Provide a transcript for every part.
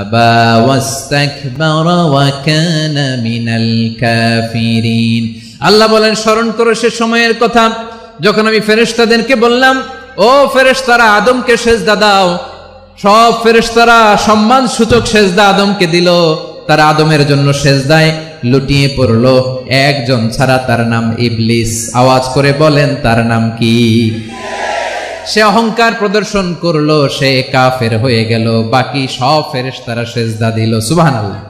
أَبَى وَاسْتَكْبَرَ وَكَانَ مِنَ الْكَافِرِينَ আল্লাহ বলেন স্মরণ করো সে সময়ের কথা যখন আমি ফেরেশতাদেরকে বললাম ও ফেরেশতারা আদমকে সেজদা দাও সব ফেরেশতারা সম্মান সূচক সেজদা আদমকে দিল তারা আদমের জন্য সেজদায় লুটিয়ে পড়লো একজন ছাড়া তার নাম ইবলিস আওয়াজ করে বলেন তার নাম কি সে অহংকার প্রদর্শন করল, সে কাফের হয়ে গেল, বাকি সব ফেরেশতারা সেজদা দিল, সুবহানাল্লাহ।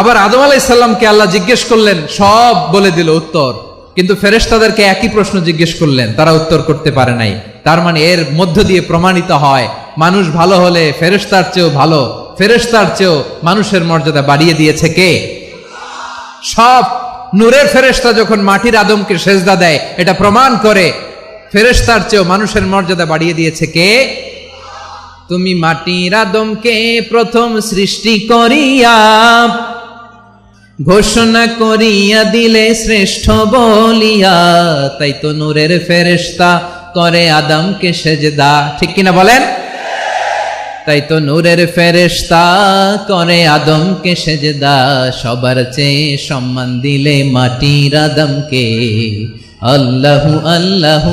আবার আদম আলাইসাল্লামকে আল্লাহ জিজ্ঞেস করলেন, সব বলে দিল উত্তর, কিন্তু ফেরেশতাদেরকে একই প্রশ্ন জিজ্ঞেস করলেন, তারা উত্তর করতে পারে নাই। তার মানে এর মধ্য দিয়ে প্রমাণিত হয়, মানুষ ভালো হলে ফেরেশতার চেয়েও ভালো, ফেরেশতার চেয়েও মানুষের মর্যাদা বাড়িয়ে দিয়েছে কে? সব নূরের ফেরেশতা যখন মাটির আদমকে সেজদা দেয়, এটা প্রমাণ করে ফেরেশতার চেয়েও মানুষের মর্যাদা বাড়িয়ে দিয়েছে কে? তুমি মাটির আদমকে প্রথম সৃষ্টি করিয়া ঘোষণা করিয়া দিলে শ্রেষ্ঠ বলিয়া, তাই তো নূরের ফেরেশতা করে আদমকে সেজদা। ঠিক কিনা বলেন? তাই তো নূরের ফেরেশতা করে আদমকে সেজদা। সবার চেয়ে সম্মান দিলে মাটির আদমকে। আল্লাহু আল্লাহু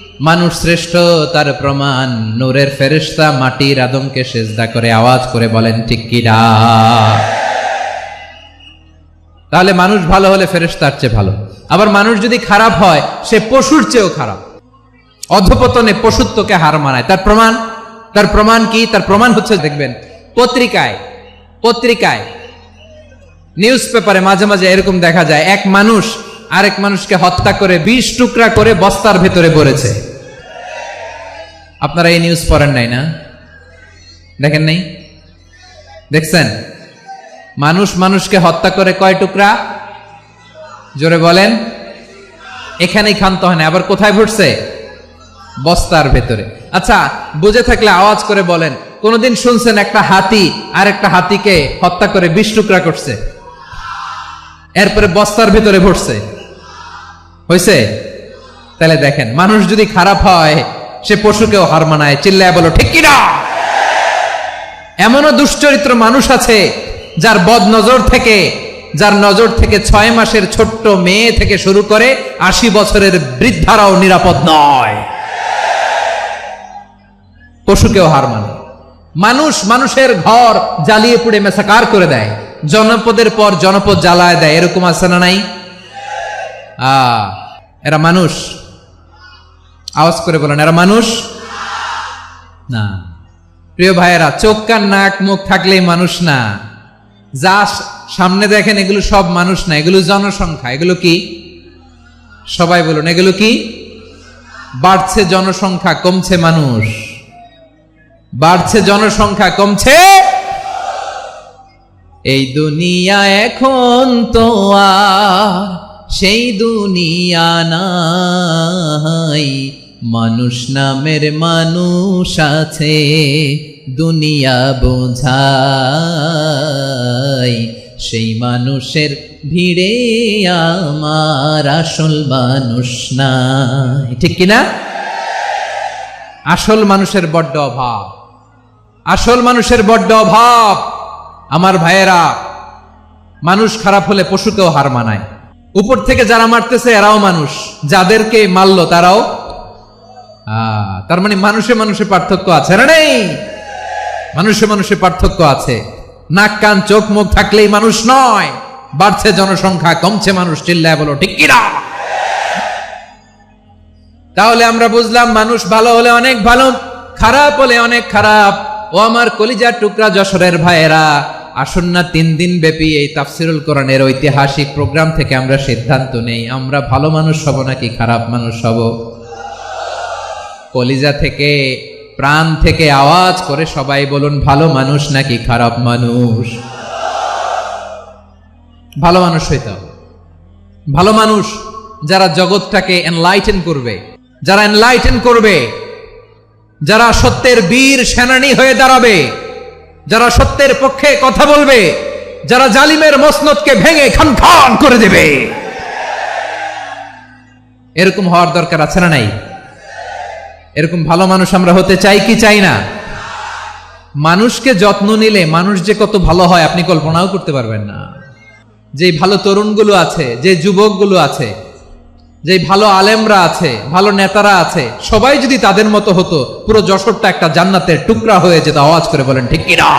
মানুষ শ্রেষ্ঠ, তার প্রমাণ। নূরের ফেরেশতা মাটির আদমকে সেজদা করে আওয়াজ করে বলেন, ঠিক তাহলে মানুষ ভালো হলে ফেরেশতার চেয়ে ভালো। আবার মানুষ যদি খারাপ হয়, সে পশুর চেয়েও খারাপ। অধপতনে পশুত্বকে হার মানায়। তার প্রমাণ? তার প্রমাণ কি? তার প্রমাণ হচ্ছে, দেখবেন, পত্রিকায় পত্রিকায়, নিউজ পেপারে মাঝে মাঝে এরকম দেখা যায়, এক মানুষ আরেক মানুষকে হত্যা করে বিশ টুকরা করে বস্তার ভেতরে পড়েছে আপনারা এই নিউজ পড়েন নাই না? দেখেন নাই? দেখছেন? মানুষ মানুষকে হত্যা করে কয় টুকরা? জোরে বলেন। এখানেই ক্ষান্ত হয় না, আবার কোথায় ঘটছে বস্তার ভেতরে। আচ্ছা বুঝে থাকলে আওয়াজ করে বলেন, কোনদিন শুনছেন একটা হাতি আর একটা হাতিকে হত্যা করে বিশ টুকরা করছে? এরপরে বস্তার ভেতরে ভরছে হয়েছে তাহলে দেখেন, মানুষ যদি খারাপ হয় সে পশুকেও হার মানায়, চিল্লায় বলো, ঠিক কিনা? এমনও দুশ্চরিত্র মানুষ আছে যার বদ নজর থেকে, যার নজর থেকে ছয় মাসের ছোট্ট মেয়ে থেকে শুরু করে আশি বছরের বৃদ্ধারাও নিরাপদ নয়। পশুকেও হার মানে। মানুষ মানুষের ঘর জ্বালিয়ে পুড়ে মেসাকার করে দেয়, জনপদের পর জনপদ জ্বালায় দেয়, এরকম আছে না নাই? এরা মানুষ। আওয়াজ করে বলেন, এরা মানুষ? না। প্রিয় ভাইয়েরা, চোখ কান নাক মুখ থাকলেই মানুষ না। যা সামনে দেখেন, এগুলো সব মানুষ না। এগুলো জনসংখ্যা। এগুলো কি? সবাই বলুন, এগুলো কি? বাড়ছে জনসংখ্যা, কমছে মানুষ। বাড়ছে জনসংখ্যা, কমছে এই দুনিয়া এখন তো সেই দুনিয়া নাই। মানুষ নামের মানুষ আছে, দুনিয়া বোঝাই সেই মানুষের ভিড়ে আমার আসল মানুষ নাই। ঠিক কিনা? আসল মানুষের বড্ড অভাব। আসল মানুষের বড্ড অভাব। আমার ভাইয়েরা, মানুষ খারাপ হলে পশুকেও হার মানায়। উপর থেকে যারা মারতেছে, এরাও মানুষ। যাদেরকে মারলো, তারাও তার মানে মানুষে মানুষে পার্থক্য আছে না নেই? মানুষে মানুষে পার্থক্য আছে। নাক, কান, চোখ, মুখ থাকলেই মানুষ নয়। বাড়ছে জনসংখ্যা, কমছে মানুষ, চিল্লায় বলো, ঠিক কিনা তাহলে আমরা বুঝলাম মানুষ ভালো হলে অনেক ভালো, খারাপ হলে অনেক খারাপ। ও আমার কলিজার টুকরা যশোরের ভাইয়েরা, আসুন না তিন দিন ব্যাপী এই তাফসিরুল কোরআনের ঐতিহাসিক প্রোগ্রাম থেকে আমরা সিদ্ধান্ত নেই। আমরা ভালো মানুষ হব নাকি খারাপ মানুষ হব? কলিজা থেকে, প্রাণ থেকে আওয়াজ করে সবাই বলুন, ভালো মানুষ নাকি খারাপ মানুষ? ভালো মানুষ হইতে হবে। ভালো মানুষ যারা জগৎটাকে এনলাইটেন করবে, যারা এনলাইটেন করবে, যারা সত্যের বীর সেনানী হয়ে দাঁড়াবে, যারা সত্যের পক্ষে কথা বলবে, যারা জালিমের মসনদকে ভেঙে খান করে দেবে। এরকম হওয়ার দরকার আছে না নাই? এরকম ভালো মানুষ আমরা হতে চাই কি চাই না? মানুষকে যত্ন নিলে মানুষ যে কত ভালো হয় আপনি কল্পনাও করতে পারবেন না। যে ভালো তরুণগুলো আছে যে যুবকগুলো আছে যে ভালো আলেমরা আছে, ভালো নেতারা আছে, সবাই যদি তাদের মতো হতো, পুরো যশোরটা একটা জান্নাতের টুকরা হয়ে যেত, আওয়াজ করে বলেন, ঠিক কিনা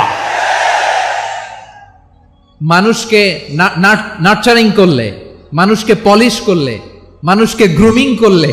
মানুষকে নার্চারিং করলে, মানুষকে পলিশ করলে, মানুষকে গ্রুমিং করলে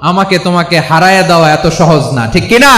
আমাকে তোমাকে হারায় দেওয়া এত সহজ না ঠিক কিনা?